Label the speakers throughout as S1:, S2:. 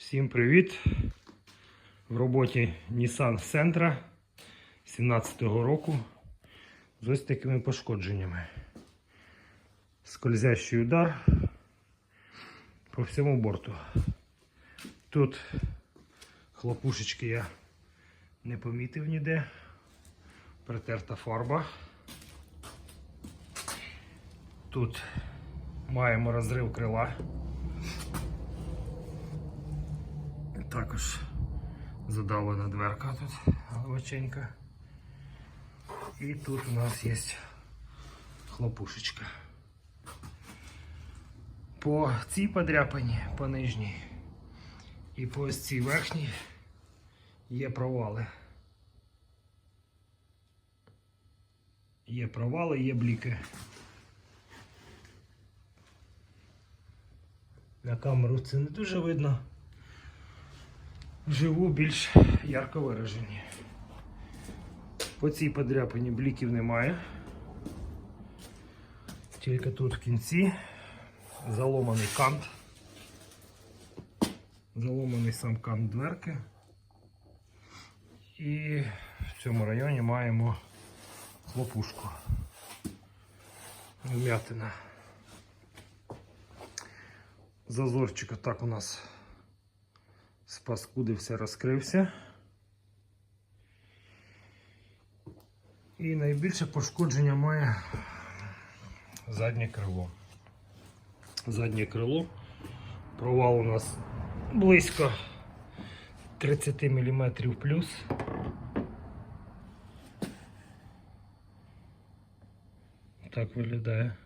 S1: Всім привіт! В роботі Nissan Sentra 17-го року з ось такими пошкодженнями. Скользящий удар по всьому борту. Тут хлопушечки я не помітив ніде. Притерта фарба. Тут маємо розрив крила. Також задавлена дверка тут глибоченька. І тут у нас є хлопушечка. По цій подряпані, по нижній і по ось цій верхній є провали. Є провали, є бліки. На камеру це не дуже видно. Вживу більш ярко виражені. По цій подряпині бліків немає. Тільки тут в кінці заломаний кант. Заломаний сам кант дверки. І в цьому районі маємо хлопушку. Вмятина. Зазорчик так у нас спаскудився, розкрився. І найбільше пошкодження має заднє крило. Заднє крило. Провал у нас близько 30 мм плюс. Так виглядає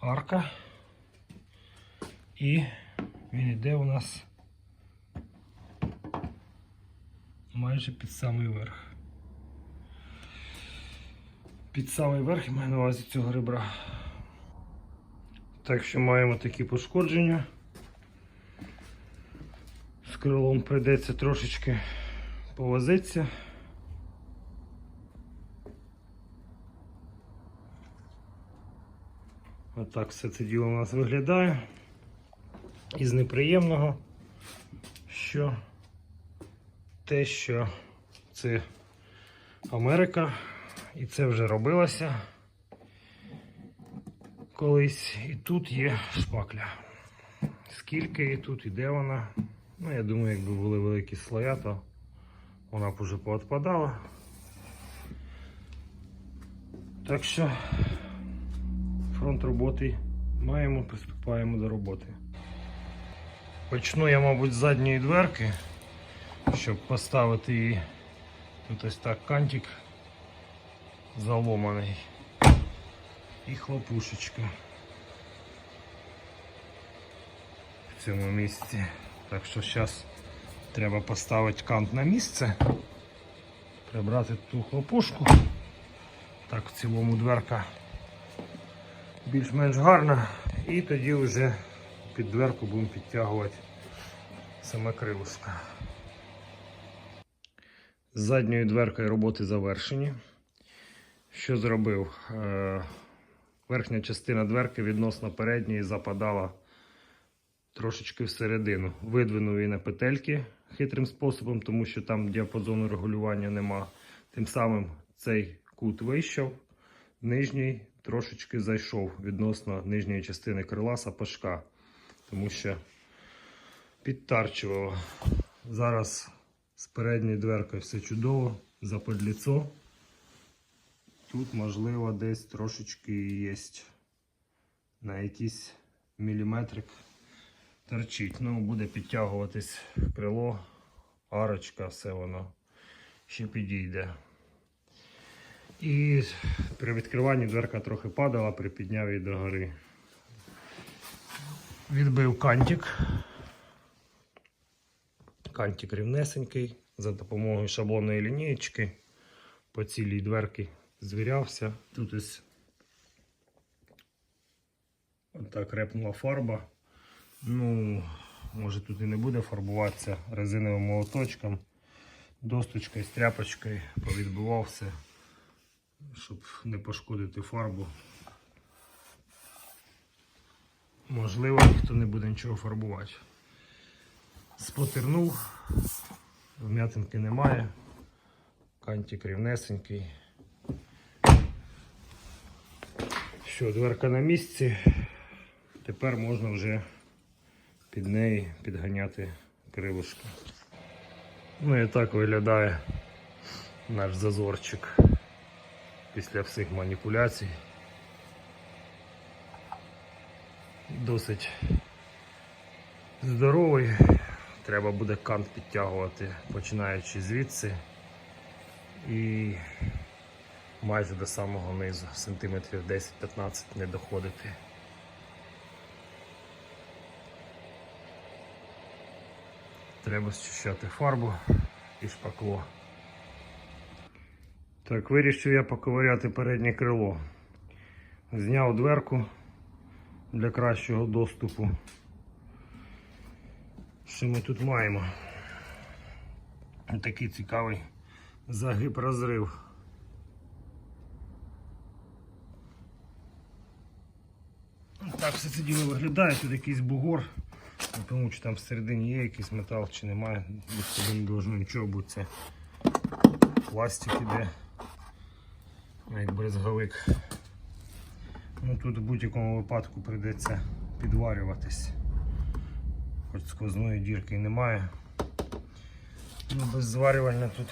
S1: арка. І він йде у нас майже під самий верх. Під самий верх я маю на увазі цього ребра. Так що маємо такі пошкодження. З крилом прийдеться трошечки повозитися. Отак все це діло у нас виглядає. Із неприємного, що те, що це Америка, і це вже робилося колись. І тут є шпакля. Скільки і тут і де вона? Ну, я думаю, якби були великі слоя, то вона б уже поотпадала. Так що фронт роботи маємо, приступаємо до роботи. Почну я, мабуть, з задньої дверки, щоб поставити її. Тут ось так кантик заломаний. І хлопушечка в цьому місці. Так що зараз треба поставити кант на місце, прибрати ту хлопушку. Так, в цілому дверка більш-менш гарна. І тоді вже під дверку будемо підтягувати саме крилишко. З задньою дверкою роботи завершені. Що зробив? Е, Верхня частина дверки відносно передньої западала трошечки всередину. Видвинув її на петельки хитрим способом, тому що там діапазону регулювання нема. Тим самим цей кут вийшов, нижній трошечки зайшов відносно нижньої частини крила сапожка, тому що підтарчувало. Зараз з передньою дверкою все чудово, западліцо. Тут, можливо, десь трошечки є на якийсь міліметрик торчить. Ну, буде підтягуватись крило, арочка, все воно ще підійде. І при відкриванні дверка трохи падала, припідняв її до гори. Відбив кантик. Кантик рівнесенький за допомогою шаблонної лінієчки по цілій дверки звірявся. Тут ось отак репнула фарба. Ну, може тут і не буде фарбуватися резиновим молоточком, досточкою, стряпочкою повідбивав все, щоб не пошкодити фарбу. Можливо, ніхто не буде нічого фарбувати. Спотернув, вм'ятинки немає, кантик рівнесенький. Що, дверка на місці. Тепер можна вже під неї підганяти крилишки. Ну і так виглядає наш зазорчик після всіх маніпуляцій. Досить здоровий. Треба буде кант підтягувати, починаючи звідси і майже до самого низу, сантиметрів 10-15 не доходити. Треба зчищати фарбу і шпакло. Так, вирішив я поковиряти переднє крило. Зняв дверку для кращого доступу. Що ми тут маємо? Такий цікавий загиб розрив. Так все це діло виглядає, тут якийсь бугор. Не пойму, чи там всередині є якийсь метал чи немає. Бо не должно нічого бути. Це пластик іде. Як брезговик. Ну тут в будь-якому випадку прийдеться підварюватись. Сквозної дірки немає. Ну без зварювання тут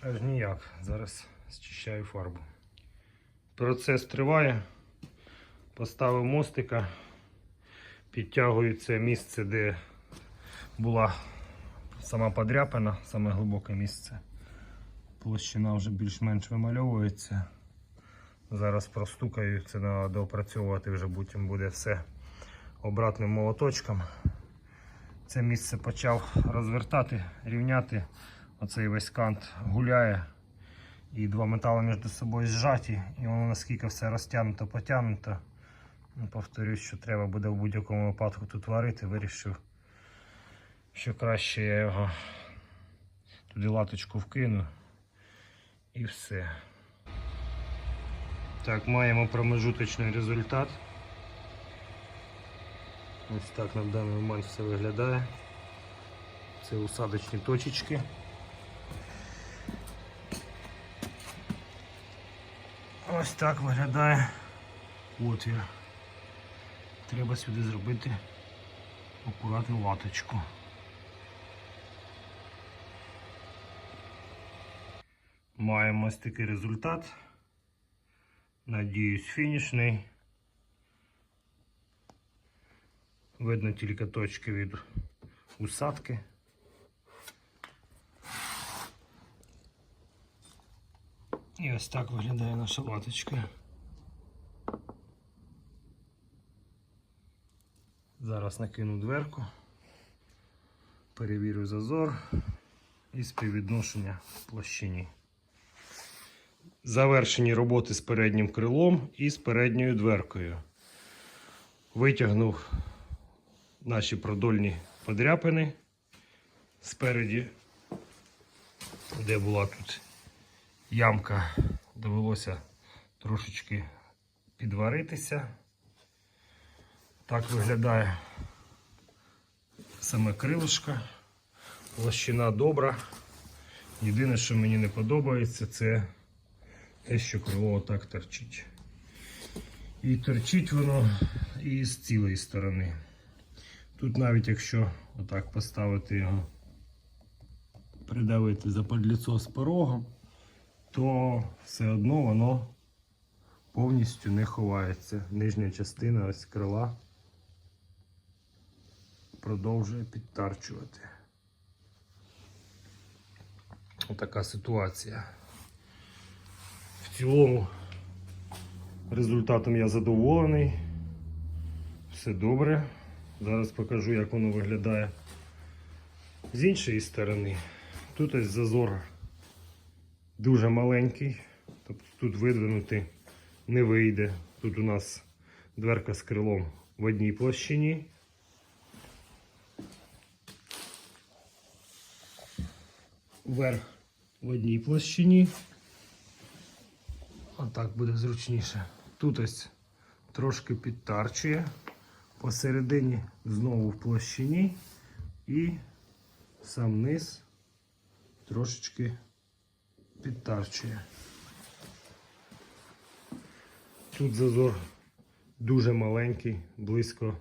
S1: аж ніяк. Зараз зчищаю фарбу. Процес триває. Поставив мостика, підтягую це місце, де була сама подряпина, саме глибоке місце. Площина вже більш-менш вимальовується. Зараз простукаю, це треба доопрацьовувати, вже потім буде все обратним молоточком. Це місце почав розвертати, рівняти. Оцей весь кант гуляє. І два метали між собою зжаті, і воно наскільки все розтягнуто, потягнуто. Ну, Повторюсь, що треба буде в будь-якому випадку тут варити. Вирішив, що краще я його туди латочку вкину і все. Так, маємо промежуточний результат. Ось так на даний момент все виглядає. Це усадочні точечки. Ось так виглядає отвір. Треба сюди зробити акуратну латочку. Маємо ось такий результат. Надіюсь, фінішний. Видно тільки точки від усадки. І ось так виглядає наша латочка. Зараз накину дверку, перевірю зазор і співвідношення площині. Завершені роботи з переднім крилом і з передньою дверкою. Витягнув наші продольні подряпини спереді, де була тут ямка, довелося трошечки підваритися. Так виглядає саме крилишко. Площина добра. Єдине, що мені не подобається, це те, що крило отак торчить. І торчить воно і з цілої сторони. Тут навіть якщо отак поставити його, придавити за подліцо з порогом, то все одно воно повністю не ховається. Нижня частина ось крила продовжує підтарчувати. Отака ситуація. В цілому результатом я задоволений. Все добре. Зараз покажу, як воно виглядає з іншої сторони. Тут ось зазор дуже маленький, тобто тут видвинути не вийде. Тут у нас дверка з крилом в одній площині. Верх в одній площині. Отак буде зручніше. Тут ось трошки підтарчує. Посередині знову в площині. І сам низ трошечки підтарчує. Тут зазор дуже маленький, близько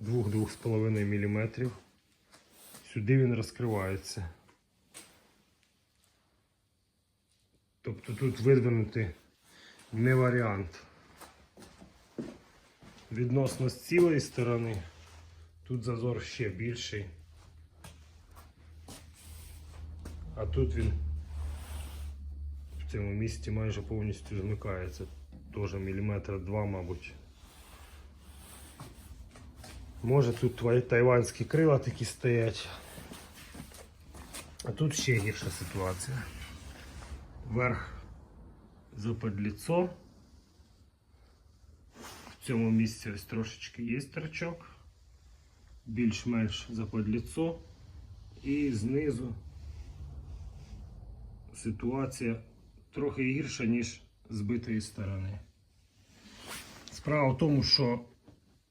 S1: 2-2,5 мм. Сюди він розкривається. Тобто тут видвинути не варіант. Відносно з цілої сторони тут зазор ще більший. А тут він в цьому місці майже повністю змикається. Теж міліметр два, мабуть. Може тут тайванські крила такі стоять. А тут ще гірша ситуація. Верх западліцо. В цьому місці ось трошечки є торчок. Більш-менш западліцо. І знизу ситуація трохи гірша, ніж з битої сторони. Справа в тому, що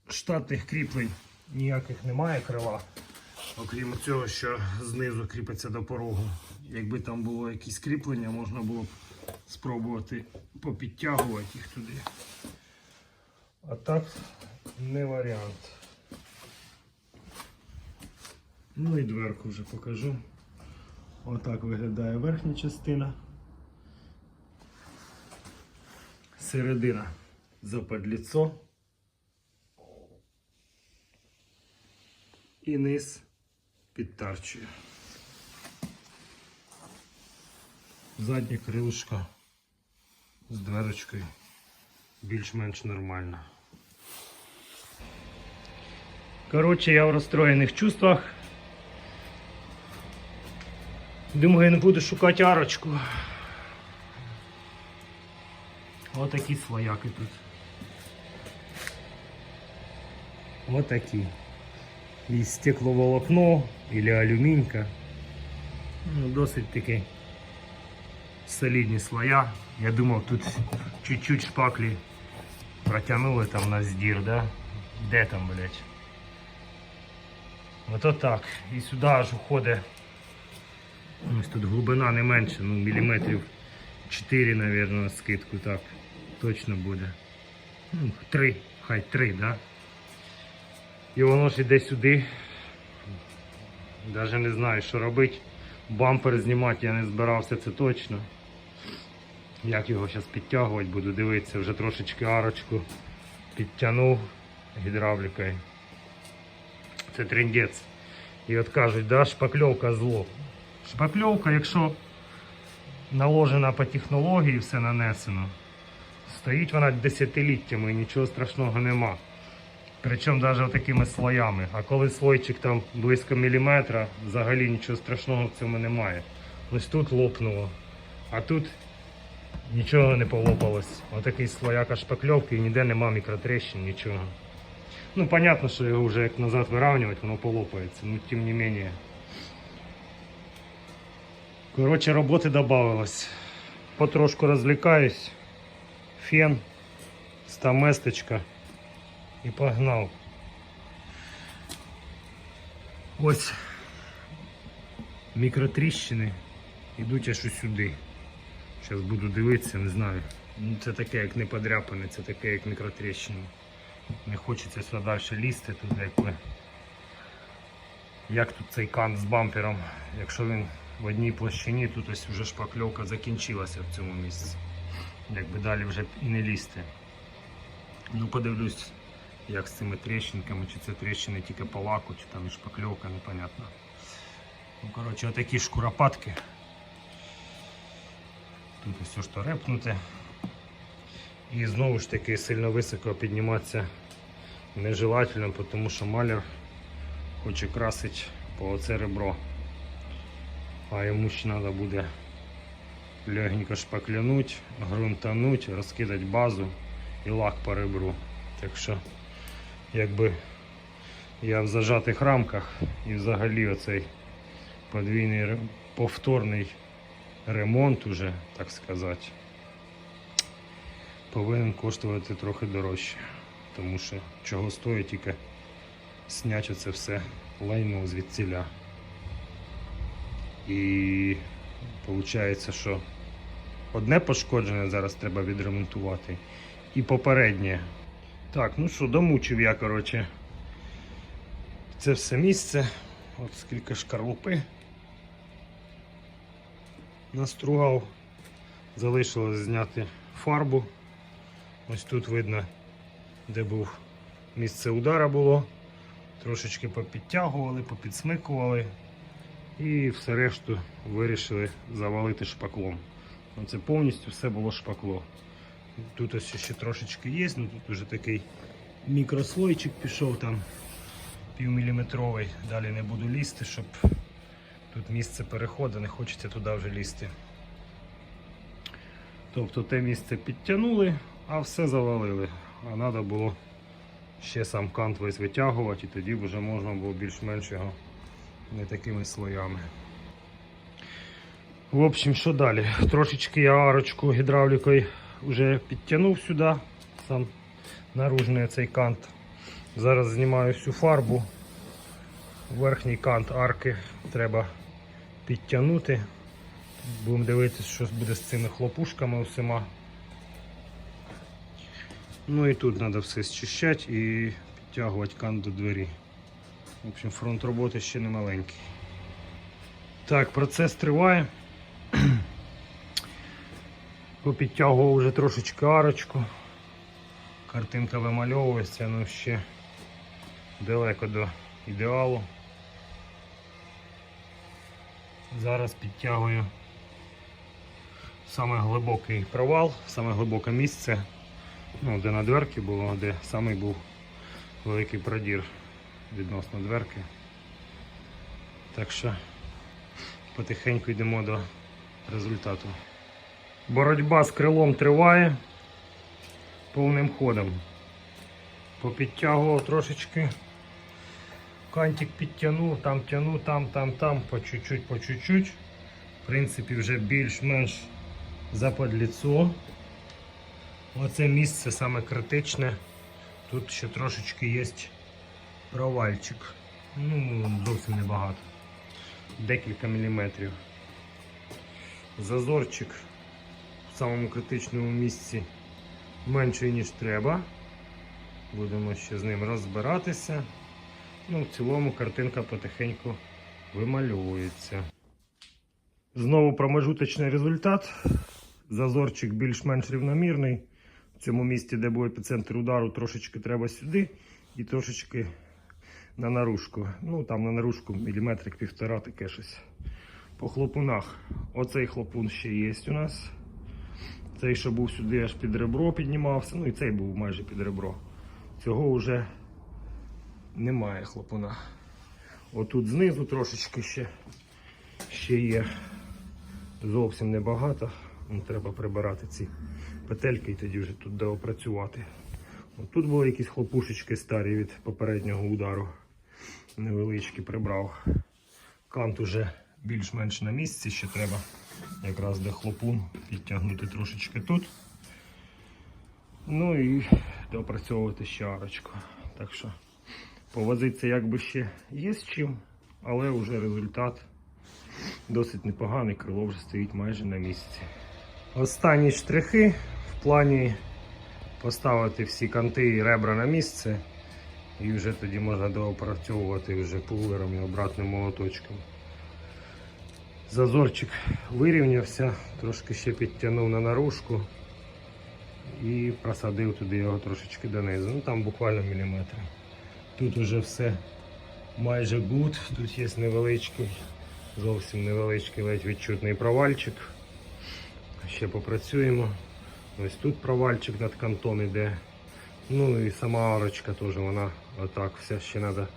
S1: штатних кріплень ніяких немає крила, окрім цього, що знизу кріпиться до порогу. Якби там було якісь кріплення, можна було б спробувати попідтягувати їх туди. А так не варіант. Ну і дверку вже покажу. Отак виглядає верхня частина. Середина западліцо. І низ підтарчує. Заднє крилишко з дверочкою більш-менш нормально. Коротше, я в розстроєних чувствах. Думаю, я не буду шукати арочку. Отакі свояки тут. Отакі. І стекловолокно, или алюмінька. Ну, досить таки солідні слоя. Я думав, тут чуть-чуть шпаклі протягнули там на здір, да? Де там, блять? Ото так. І сюди аж уходить. Ось тут глибина не менше, ну міліметрів 4, мабуть, на скидку так. Точно буде. Ну, 3, хай 3, да? І воно ж іде сюди. Навіть не знаю, що робити. Бампер знімати я не збирався, це точно. Як його зараз підтягувати, буду дивитися, вже трошечки арочку підтягнув гідравлікою. Це трендець. І от кажуть, да, шпакльовка зло. Шпакльовка, якщо наложена по технології, все нанесено, стоїть вона десятиліттями і нічого страшного нема. Причому навіть такими слоями. А коли слойчик там близько міліметра, взагалі нічого страшного в цьому немає. Ось тут лопнуло, а тут нічого не полопалось. Отакий слояка шпакльовки і ніде нема мікротрещин, нічого. Ну, понятно, що його вже як назад виравнювати, воно полопається, ну тим не менее. Коротше, роботи додавалось. Потрошку розвлікаюсь. Фен, стаместочка і погнав. Ось мікротріщини йдуть аж сюди. Зараз буду дивитися, не знаю. Ну, Це таке, як не подряпане, це таке, як мікротріщини. Не хочеться сюди далі лізти, тут якби. Як тут цей кант з бампером, якщо він в одній площині, тут ось вже шпакльовка закінчилася в цьому місці. Якби далі вже і не лізти. Ну подивлюсь, як з цими тріщинками, чи це тріщини тільки по лаку, чи там і шпакльовка, непонятно. Ну, коротше, отакі шкуропатки. Тут все що репнуте. І знову ж таки сильно високо підніматися нежелательно, тому що маляр хоче красити по оце ребро. А йому ще треба буде легенько шпаклянуть, грунтануть, розкидати базу і лак по ребру. Так що, якби я в зажатих рамках і взагалі оцей подвійний повторний ремонт уже, так сказати, повинен коштувати трохи дорожче. Тому що чого стоїть тільки зняти оце все лайно звідціля. І виходить, що одне пошкоджене зараз треба відремонтувати. І попереднє. Так, ну що, домучив я, коротше. Це все місце. От скільки шкарлупи настругав. Залишилось зняти фарбу. Ось тут видно, де був місце удара було. Трошечки попідтягували, попідсмикували і все решту вирішили завалити шпаклом. Ну, Це повністю все було шпакло. Тут ось ще трошечки є, ну тут вже такий мікрослойчик пішов там півміліметровий. Далі не буду лізти, щоб тут місце переходу, не хочеться туди вже лізти. Тобто те місце підтягнули, а все завалили. А треба було ще сам кант весь витягувати, і тоді вже можна було більш-менш його не такими слоями. В общем, що далі? Трошечки я арочку гідравлікою вже підтягнув сюди, сам наружний цей кант. Зараз знімаю всю фарбу. Верхній кант арки треба підтягнути. Будемо дивитися, що буде з цими хлопушками усіма. Ну і тут треба все зчищати і підтягувати кант до двері. В общем, фронт роботи ще не маленький. Так, процес триває. Попідтягував вже трошечки арочку. Картинка вимальовується, ну ще далеко до ідеалу. Зараз підтягую саме глибокий провал, саме глибоке місце, ну, де на дверки було, де саме був великий продір відносно дверки. Так що потихеньку йдемо до результату. Боротьба з крилом триває повним ходом. Попідтягував трошечки. Кантик підтягнув, там тягнув, там, там, там, по чуть-чуть, по чуть-чуть. В принципі, вже більш-менш западліцо. Оце місце саме критичне. Тут ще трошечки є провальчик. Ну, зовсім небагато. Декілька міліметрів. Зазорчик в самому критичному місці менший, ніж треба. Будемо ще з ним розбиратися. Ну, в цілому картинка потихеньку вимальовується. Знову промежуточний результат. Зазорчик більш-менш рівномірний. В цьому місці, де був епіцентр удару, трошечки треба сюди і трошечки на наружку. Ну, там на наружку міліметрик півтора, таке щось. По хлопунах. Оцей хлопун ще є у нас. Цей, що був сюди, аж під ребро піднімався. Ну і цей був майже під ребро. Цього вже немає хлопуна. Отут знизу трошечки ще, ще є. Зовсім небагато. Ну, Треба прибирати ці петельки і тоді вже тут доопрацювати. От тут були якісь хлопушечки старі від попереднього удару. Невеличкі прибрав. Кант уже більш-менш на місці, ще треба якраз де хлопун підтягнути трошечки тут. Ну і доопрацьовувати ще арочку. Так що повозитися якби ще є з чим, але вже результат досить непоганий, крило вже стоїть майже на місці. Останні штрихи в плані поставити всі канти і ребра на місце. І вже тоді можна доопрацьовувати вже пулвером і обратним молоточком. Зазорчик вирівнявся, трошки ще підтягнув на наружку і просадив туди його трошечки донизу. Ну там буквально міліметр. Тут уже все майже гуд, тут є невеличкий, зовсім невеличкий ледь відчутний провальчик. Ще попрацюємо. Ось тут провальчик над кантон іде. Ну і сама арочка теж вона отак вся ще треба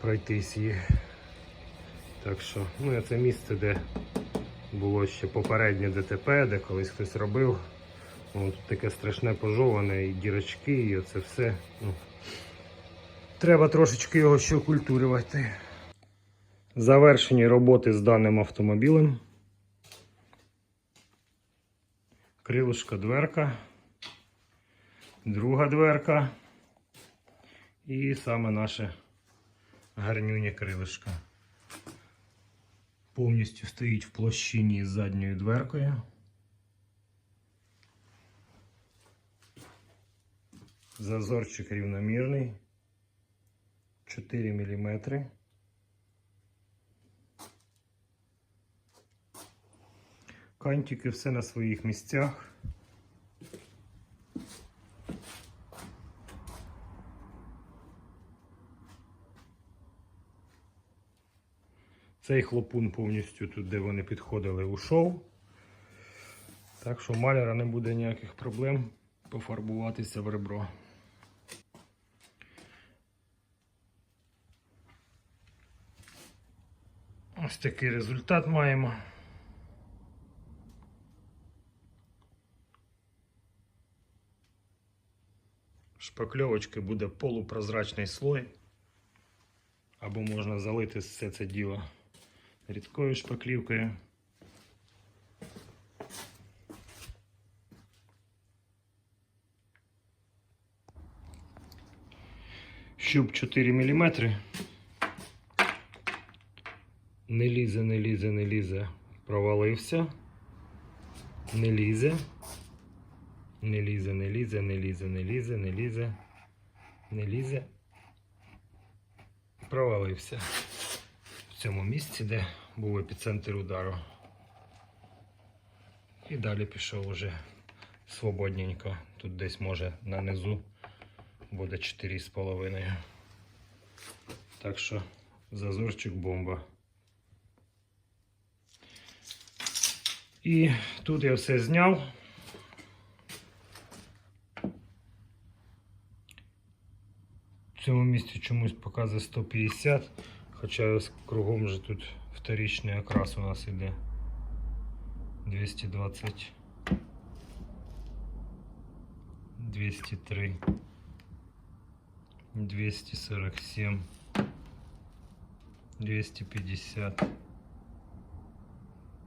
S1: пройтись її. Так що, ну це місце, де було ще попереднє ДТП, де колись хтось робив. О, таке страшне пожоване, і дірочки, і оце все. Ну, треба трошечки його ще окультурювати. Завершені роботи з даним автомобілем. Крилишко дверка, друга дверка і саме наше гарнюня крилишка. Повністю стоїть в площині з задньою дверкою. Зазорчик рівномірний. 4 мм. Кантики все на своїх місцях. Цей хлопун повністю тут, де вони підходили, ушов. Так що у маляра не буде ніяких проблем пофарбуватися в ребро. Ось такий результат маємо. Шпакльовочки буде полупрозрачний слой. Або можна залити все це діло рідкою шпаклівкою. Щуп 4 мм. Не лізе, не лізе, не лізе. Провалився. Не лізе. Не лізе, не лізе, не лізе, не лізе, не лізе. Не лізе. Провалився. В цьому місці, де був епіцентр удару. І далі пішов уже свободненько. Тут десь може на низу буде 4,5. Так що зазорчик бомба. І тут я все зняв. цьому місці чомусь показує 150, хоча ось кругом же тут вторичний окрас у нас іде 220, 203, 247, 250.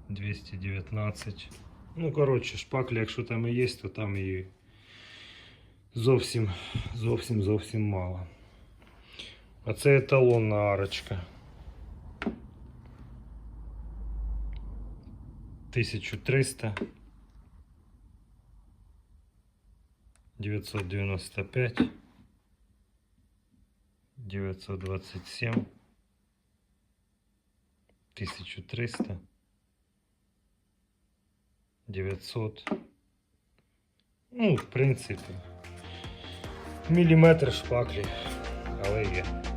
S1: 219. Ну, коротше, шпаклі, якщо там і є, то там її зовсім, зовсім, зовсім мало. А це еталонна арочка. 1300. 995. 927. 1300. 900. Ну, в принципі, міліметр шпаклі, але є.